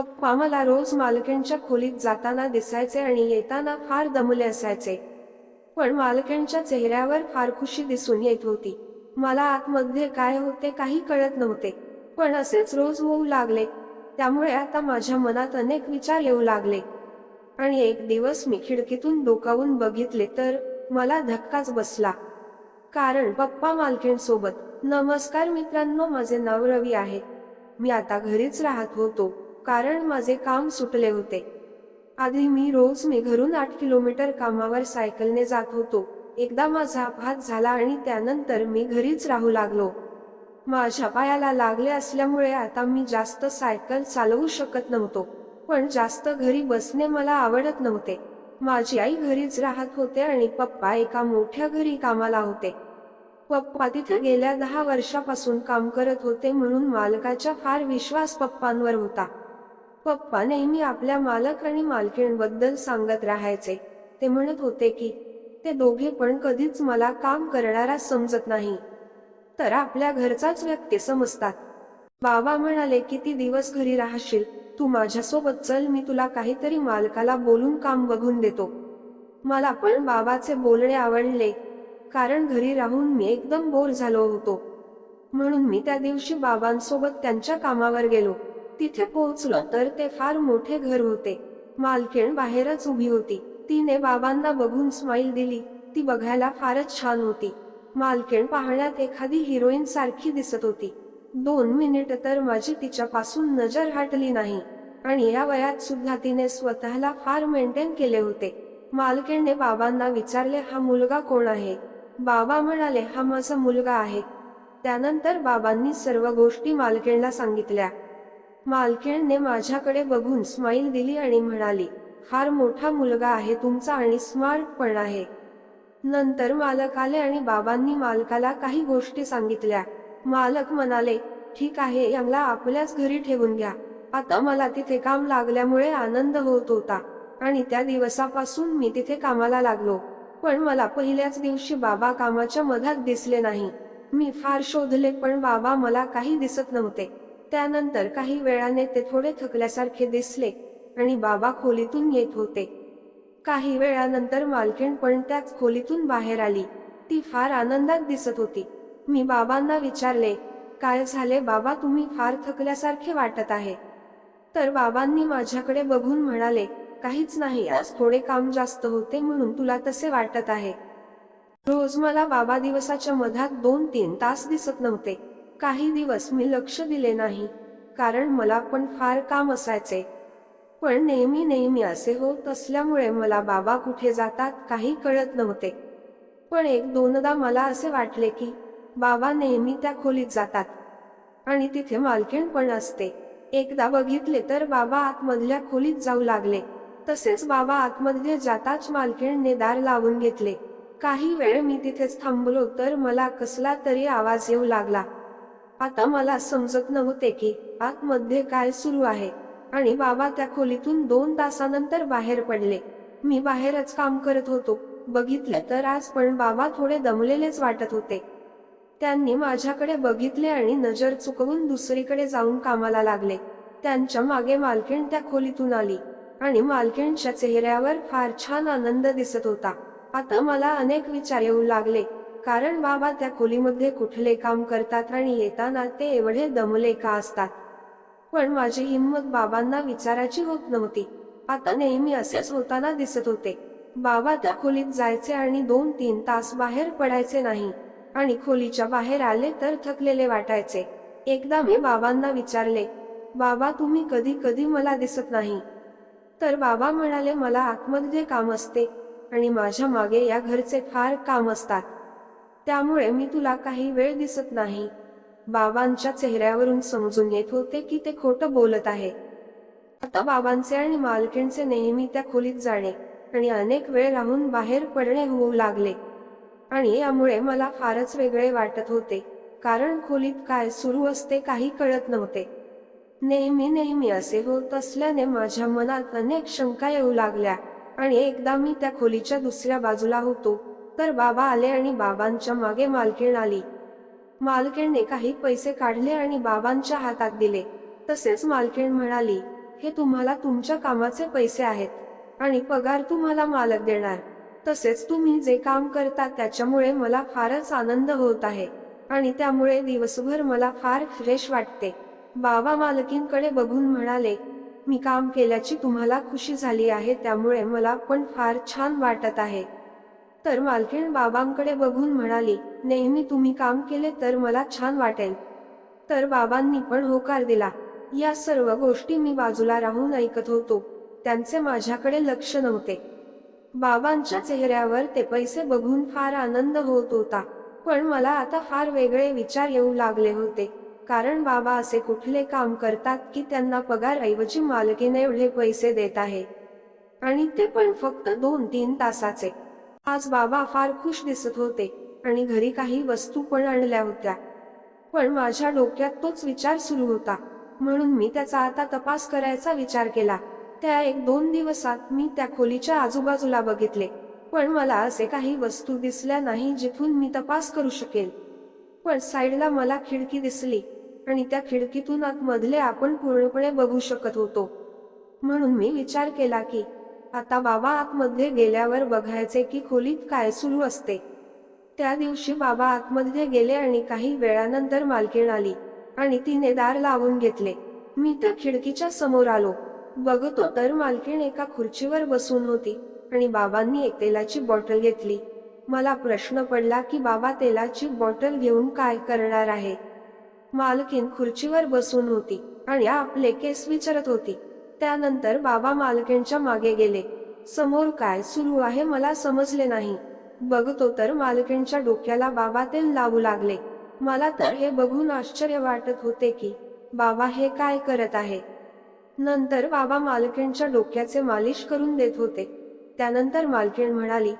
पप्पा मला रोज मालकीणच्या खोलीत जाताना दिसायचे आणि येताना फार दमले असायचे. पण मालकीणच्या चेहऱ्यावर फार खुशी दिसून येत होती. मला आतमध्ये काय होते काही कळत नव्हते. पण असेच रोज होऊ लागले. त्यामुळे आता माझ्या मनात अनेक विचार येऊ लागले. आणि एक दिवस मी खिडकीतून डोकावून बघितले तर मला धक्काच बसला. कारण पप्पा मालकीण सोबत नमस्कार मित्रांनो माझे नाव रवी आहे. मी आता घरीच राहत होतो. कारण माझे काम सुटले होते. आधी मी रोज मी घरून आठ किलोमीटर कामावर सायकलने जात होतो. एकदा माझा अपघात झाला आणि त्यानंतर मी घरीच राहू लागलो. माझ्या पायाला लागले असल्यामुळे आता मी जास्त सायकल चालवू शकत नव्हतो. पण जास्त घरी बसणे मला आवडत नव्हते. माझी आई घरीच राहत होते आणि पप्पा एका मोठ्या घरी कामाला होते. पप्पा तिथे गेल्या दहा वर्षापासून काम करत होते म्हणून मालकाचा फार विश्वास पप्पांवर होता. पप्पा नेहमी आपल्या मालक आणि मालकीणबद्दल सांगत राहायचे. ते म्हणत होते की ते दोघे पण कधीच मला काम करणारा समजत नाही. तर आपल्या घरचाच व्यक्ती समजतात. बाबा म्हणाले किती दिवस घरी राहशील. तू माझ्यासोबत चल मी तुला काहीतरी मालकाला बोलून काम बघून देतो. मला पण बाबाचे बोलणे आवडले कारण घरी राहून मी एकदम बोर झालो होतो. म्हणून मी त्या दिवशी बाबांसोबत त्यांच्या कामावर गेलो. तिथे पोहोचलो तर ते फार मोठे घर होते. मालकीण बाहेरच उभी होती. तिने बाबांना बघून स्माईल दिली. ती बघायला फारच छान होती. मालकीण पाहण्यात एखादी हिरोईन सारखी दिसत होती. दोन मिनिट तर माझी तिच्यापासून नजर हटली नाही. आणि या वयात सुद्धा तिने स्वतःला फार मेंटेन केले होते. मालकीणने बाबांना विचारले हा मुलगा कोण आहे? बाबा म्हणाले हा माझा मुलगा आहे. त्यानंतर बाबांनी सर्व गोष्टी मालकीणला सांगितल्या. मालकीणने माझ्याकडे बघून स्माईल दिली आणि म्हणाली फार मोठा मुलगा आहे तुमचा आणि स्मार्ट पण आहे. नंतर मालक आले आणि बाबांनी मालकाला काही गोष्टी सांगितल्या. मालक म्हणाले ठीक आहे यांना आपल्याच घरी ठेवून घ्या. आता मला तिथे काम लागल्यामुळे आनंद होत होता आणि त्या दिवसापासून मी तिथे कामाला लागलो. पण मला पहिल्याच दिवशी बाबा कामाच्या मधात दिसले नाही. मी फार शोधले पण बाबा मला काही दिसत नव्हते. त्यानंतर काही वेळाने ते थोडे थकल्यासारखे दिसले आणि बाबा खोलीतून येत होते. काही वेळानंतर मालकीण पण त्याच खोलीतून बाहेर आली. ती फार आनंदात दिसत होती. मी बाबांना विचारले काय झाले बाबा? तुम्ही फार थकल्यासारखे वाटत आहे. तर बाबांनी माझ्याकडे बघून म्हणाले काहीच नाही आज थोडे काम जास्त होते म्हणून तुला तसे वाटत आहे. रोज मला बाबा दिवसाच्या मधात दोन तीन तास दिसत नव्हते. काही दिवस मी लक्ष दिले नाही कारण मला पण फार काम असायचे. पण नेहमी नेहमी असे होत असल्यामुळे मला बाबा कुठे जातात काही कळत नव्हते. पण एक दोनदा मला असे वाटले की बाबा नेहमी त्या खोलीत जातात. आणि तिथे मालकीण पण असते. एकदा बघितले तर बाबा आतमधल्या खोलीत जाऊ लागले. तसेच बाबा आतमध्ये जाताच मालकीणने दार लावून घेतले. काही वेळ मी तिथेच थांबलो तर मला कसला तरी आवाज येऊ लागला. आता मला समजत नव्हते की आतमध्ये काय सुरू आहे. आणि बाबा त्या खोलीतून दोन तासानंतर बाहेर पडले. मी बाहेरच काम करत होतो. बघितलं तर आज पण बाबा थोडे दमलेलेच वाटत होते. त्यांनी माझ्याकडे बघितले आणि नजर चुकवून दुसरीकडे जाऊन कामाला लागले. त्यांच्या मागे मालकीण त्या खोलीतून आली. आणि मालकीणच्या चेहऱ्यावर फार छान आनंद दिसत होता. आता मला अनेक विचार येऊ लागले. कारण बाबा त्या खोलीमध्ये कुठले काम करतात आणि येताना ते एवढे दमले का असतात? पण माझी हिंमत बाबांना विचाराची होत नव्हती. आता नेहमी असेच होताना दिसत होते. बाबा त्या खोलीत जायचे आणि दोन तीन तास बाहेर पडायचे नाही. आणि खोलीच्या बाहेर आले तर थकलेले वाटायचे. एकदा मी बाबांना विचारले बाबा तुम्ही कधी कधी मला दिसत नाही. तर बाबा म्हणाले मला आतमध्ये काम असते आणि माझ्या मागे या घरचे फार काम असतात. त्यामुळे मी तुला काही वेळ दिसत नाही. बाबांच्या चेहऱ्यावरून समजून येत होते की ते खोटं बोलत आहे. आता बाबांचे आणि मालकीणचे नेहमी त्या खोलीत जाणे आणि अनेक वेळ राहून बाहेर पडणे होऊ लागले. आणि यामुळे मला फारच वेगळे वाटत होते कारण खोलीत काय सुरू असते काही कळत नव्हते. नेहमी नेहमी असे होत असल्याने माझ्या मनात अनेक शंका येऊ लागल्या आणि एकदा मी त्या खोलीच्या दुसऱ्या बाजूला होतो तर बाबा आले आणि बाबांच्या मागे मालकीण आली. मालकीणने काही पैसे काढले आणि बाबांच्या हातात दिले. तसेच मालकीण म्हणाली हे तुम्हाला तुमच्या कामाचे पैसे आहेत आणि पगार तुम्हाला मालक देणार. तसेच तुम्ही जे काम करता त्याच्यामुळे मला फारच आनंद होत आहे आणि त्यामुळे दिवसभर मला फार फ्रेश वाटते. बाबा मालकींकडे बघून म्हणाले मी काम केल्याची तुम्हाला खुशी झाली आहे त्यामुळे मला पण फार छान वाटत आहे. तर मालकीण बाबांकडे बघून म्हणाली नेहमी तुम्ही काम केले तर मला छान वाटेल. तर बाबांनी पण होकार दिला. या सर्व गोष्टी मी बाजूला राहून ऐकत होतो. त्यांचे माझ्याकडे लक्ष नव्हते. बाबांच्या चेहऱ्यावर ते पैसे बघून फार आनंद होत होता. पण मला आता फार वेगळे विचार येऊ लागले होते. कारण बाबा असे कुठले काम करतात की त्यांना पगार ऐवजी मालकीने एवढे पैसे देत आहे. आणि ते पण फक्त दोन तीन तासाचे. आज बाबा फार खुश दिसत होते आणि घरी काही वस्तू पण आणल्या होत्या. पण माझ्या डोक्यात तोच विचार सुरू होता. म्हणून मी त्याचा आता तपास करायचा विचार केला. त्या एक दोन दिवसात मी त्या खोलीच्या आजूबाजूला बघितले. पण मला असे काही वस्तू दिसल्या नाही जिथून मी तपास करू शकेल. पण साईडला मला खिडकी दिसली आणि त्या खिडकीतून आतमधले आपण पूर्णपणे बघू शकत होतो. म्हणून मी विचार केला की आता बाबा आतमध्ये गेल्यावर बघायचे की खोलीत काय सुरू असते. त्या दिवशी बाबा आतमध्ये गेले आणि काही वेळानंतर मालकीण आली आणि तिने दार लावून घेतले. मी त्या खिडकीच्या समोर आलो. बघतो तर मालकीण एका खुर्चीवर बसून होती आणि बाबांनी एक तेलाची बॉटल घेतली. मला प्रश्न पडला की बाबा तेलाची बॉटल घेऊन काय करणार आहे? मालकीन खुर्चीवर बसून होती आणि आपले केस विचारत होती. त्यानंतर बाबा मालकेंच्या मागे गेले. समोर काय सुरू आहे मला समजले नाही. बघतो तर मालकेंच्या डोक्याला बाबा तेल लावू लागले. मला तर हे बघून आश्चर्य वाटत होते की बाबा हे काय करत आहे? नंतर बाबा मालकेंच्या डोक्याचे मालिश करून देत होते. त्यानंतर मालकीण म्हणाली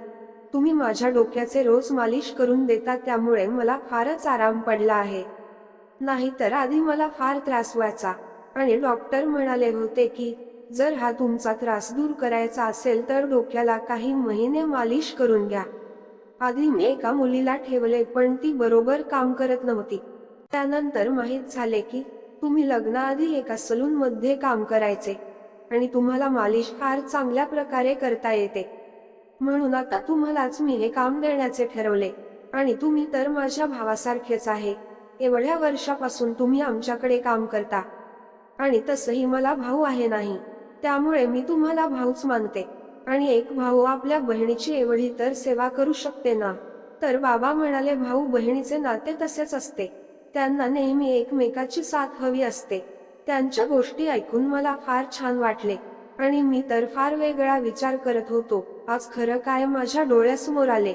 तुम्ही माझ्या डोक्याचे रोज मालिश करून देता त्यामुळे मला फारच आराम पडला आहे. नाहीतर आधी मला फार त्रास व्हायचा. आणि डॉक्टर म्हणाले होते की जर हा तुमचा त्रास दूर करायचा असेल तर डोक्याला काही महिने मालिश करून घ्या. आधी मी एका मुलीला ठेवले पण ती बरोबर काम करत नव्हती. त्यानंतर माहीत झाले की तुम्ही लग्नाआधी एका सलून मध्ये काम करायचे. आणि तुम्हाला मालिश फार चांगल्या प्रकारे करता येते. म्हणून आता तुम्हालाच मी हे काम देण्याचे ठरवले. आणि तुम्ही तर माझ्या भावासारखेच आहे. एवढ्या वर्षापासून तुम्ही आमच्याकडे काम करता. आणि तसही मला भाऊ आहे नाही. त्यामुळे मी तुम्हाला भाऊच मानते. आणि एक भाऊ आपल्या बहिणीची एवढी तर सेवा करू शकते ना? तर बाबा म्हणाले भाऊ बहिणीचे नाते तसेच असते. त्यांना नेहमी एकमेकाची साथ हवी असते. त्यांच्या गोष्टी ऐकून मला फार छान वाटले. आणि मी तर फार वेगळा विचार करत होतो. आज खरं काय माझ्या डोळ्यासमोर आले.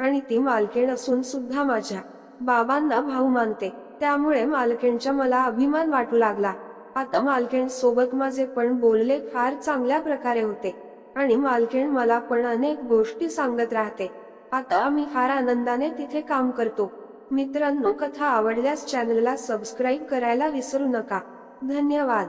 आणि ती मालकीण असून सुद्धा माझ्या बाबांना भाऊ मानते. त्यामुळे मालकीणच्या मला अभिमान वाटू लागला. आता मालकीण सोबत माझे पण बोलले फार चांगल्या प्रकारे होते. आणि मालकीण मला पण अनेक गोष्टी सांगत राहते. आता आम्ही फार आनंदाने तिथे काम करतो. मित्रांनो कथा आवडल्यास चॅनलला सबस्क्राईब करायला विसरू नका. धन्यवाद.